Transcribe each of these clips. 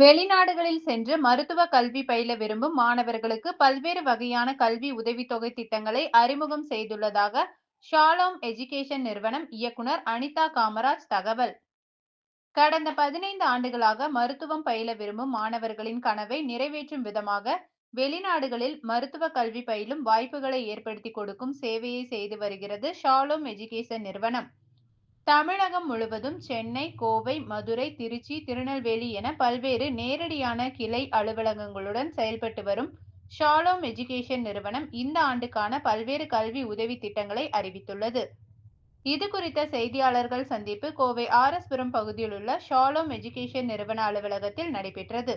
வெளிநாடுகளில் சென்று மருத்துவ கல்வி பயில விரும்பும் மாணவர்களுக்கு பல்வேறு வகையான கல்வி உதவித்தொகை திட்டங்களை அறிமுகம் செய்துள்ளதாக ஷாலோம் எஜுகேஷன் நிறுவனம் இயக்குனர் அனிதா காமராஜ் தகவல். கடந்த பதினைந்து ஆண்டுகளாக மருத்துவம் பயில விரும்பும் மாணவர்களின் கனவை நிறைவேற்றும் விதமாக வெளிநாடுகளில் மருத்துவ கல்வி பயிலும் வாய்ப்புகளை ஏற்படுத்தி கொடுக்கும் சேவையை செய்து வருகிறது ஷாலோம் எஜுகேஷன் நிறுவனம். தமிழகம் முழுவதும் சென்னை கோவை மதுரை திருச்சி திருநெல்வேலி என பல்வேறு நேரடியான கிளை அலுவலகங்களுடன் செயல்பட்டு வரும் ஷாலோம் எஜுகேஷன் நிறுவனம் இந்த ஆண்டுக்கான பல்வேறு கல்வி உதவி திட்டங்களை அறிவித்துள்ளது. இது குறித்த செய்தியாளர்கள் சந்திப்பு கோவை ஆரஸ்புரம் பகுதியில் உள்ள ஷாலோம் எஜுகேஷன் நிறுவன அலுவலகத்தில் நடைபெற்றது.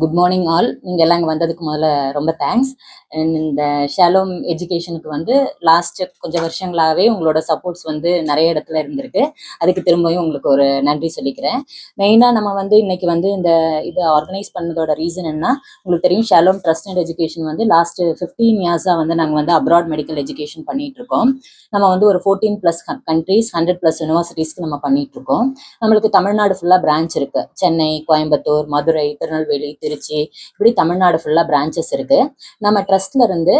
குட் மார்னிங் ஆல் நீங்கள் எல்லாம் இங்கே வந்ததுக்கு முதல்ல ரொம்ப தேங்க்ஸ் இந்த ஷாலோம் எஜுகேஷனுக்கு வந்து லாஸ்ட் கொஞ்சம் வருஷங்களாகவே உங்களோட சப்போர்ட்ஸ் வந்து நிறைய இடத்துல இருந்திருக்கு. அதுக்கு திரும்பவும் உங்களுக்கு ஒரு நன்றி சொல்லிக்கிறேன். மெயினாக நம்ம வந்து இன்னைக்கு வந்து இந்த இதை ஆர்கனைஸ் பண்ணதோட ரீசன் என்ன உங்களுக்கு தெரியும் ஷாலோம் ட்ரஸ்ட் அண்ட் எஜுகேஷன் வந்து லாஸ்ட் ஃபிஃப்டீன் இயர்ஸாக வந்து நாங்கள் வந்து அப்ராட் மெடிக்கல் எஜுகேஷன் பண்ணிட்டு இருக்கோம். நம்ம வந்து ஒரு fourteen plus countries hundred plus யூனிவர்சிட்டிஸ்க்கு நம்ம பண்ணிட்டு இருக்கோம். நம்மளுக்கு தமிழ்நாடு ஃபுல்லாக பிரான்ச் இருக்கு. சென்னை கோயம்புத்தூர் மதுரை திருநெல்வேலி திருச்சி இப்படி தமிழ்நாடு ஃபுல்லாக பிரான்ச்சஸ் இருக்கு. நம்ம ட்ரஸ்ட்ல இருந்து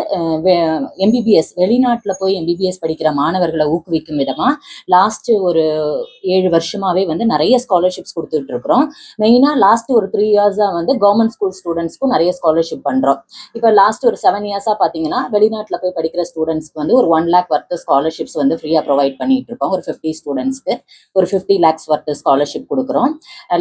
எம்பிபிஎஸ் வெளிநாட்டில் போய் எம்பிபிஎஸ் படிக்கிற மாணவர்களை ஊக்குவிக்கும் விதமாக லாஸ்ட் ஒரு ஏழு வருஷமாகவே வந்து நிறைய ஸ்காலர்ஷிப்ஸ் கொடுத்துட்டு இருக்கிறோம். மெயினாக லாஸ்ட் ஒரு த்ரீ இயர்ஸாக வந்து கவர்மெண்ட் ஸ்கூல் ஸ்டூடெண்ட்ஸ்க்கும் நிறைய ஸ்காலர்ஷிப் பண்ணுறோம் இப்போ லாஸ்ட் ஒரு செவன் இயர்ஸாக பார்த்தீங்கன்னா வெளிநாட்டில் போய் படிக்கிற ஸ்டூடெண்ட்ஸ்க்கு வந்து ஒரு ஒன் லேக் வர்த்து ஸ்காலர்ஷிப்ஸ் வந்து ஃப்ரீயாக ப்ரொவைட் பண்ணிட்டு இருக்கோம். ஒரு ஃபிஃப்டி ஸ்டூடெண்ட்ஸ்க்கு ஒரு ஃபிஃப்டி லேக்ஸ் வர்த்து ஸ்காலர்ஷிப் கொடுக்குறோம்.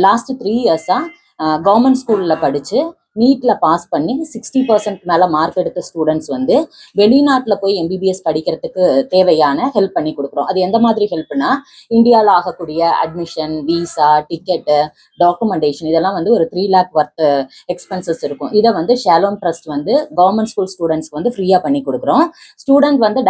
லாஸ்ட் த்ரீ இயர்ஸாக கவர்மெண்ட் ஸ்கூலில் படித்து நீட்டில் பாஸ் பண்ணி சிக்ஸ்டி பர்சன்ட் மேலே மார்க் எடுத்த ஸ்டூடெண்ட்ஸ் வந்து வெளிநாட்டில் போய் எம்பிபிஎஸ் படிக்கிறதுக்கு தேவையான ஹெல்ப் பண்ணி கொடுக்குறோம். அது எந்த மாதிரி ஹெல்ப்னா இந்தியாவில் ஆகக்கூடிய அட்மிஷன் விசா டிக்கெட்டு டாக்குமெண்டேஷன் இதெல்லாம் வந்து ஒரு த்ரீ லேக் ஒர்த் எக்ஸ்பென்சஸ் இருக்கும். இதை வந்து ஷேலோன் ட்ரஸ்ட் வந்து கவர்மெண்ட் ஸ்கூல் ஸ்டூடெண்ட்ஸ்க்கு வந்து ஃப்ரீயாக பண்ணி கொடுக்குறோம். ஸ்டூடெண்ட் வந்து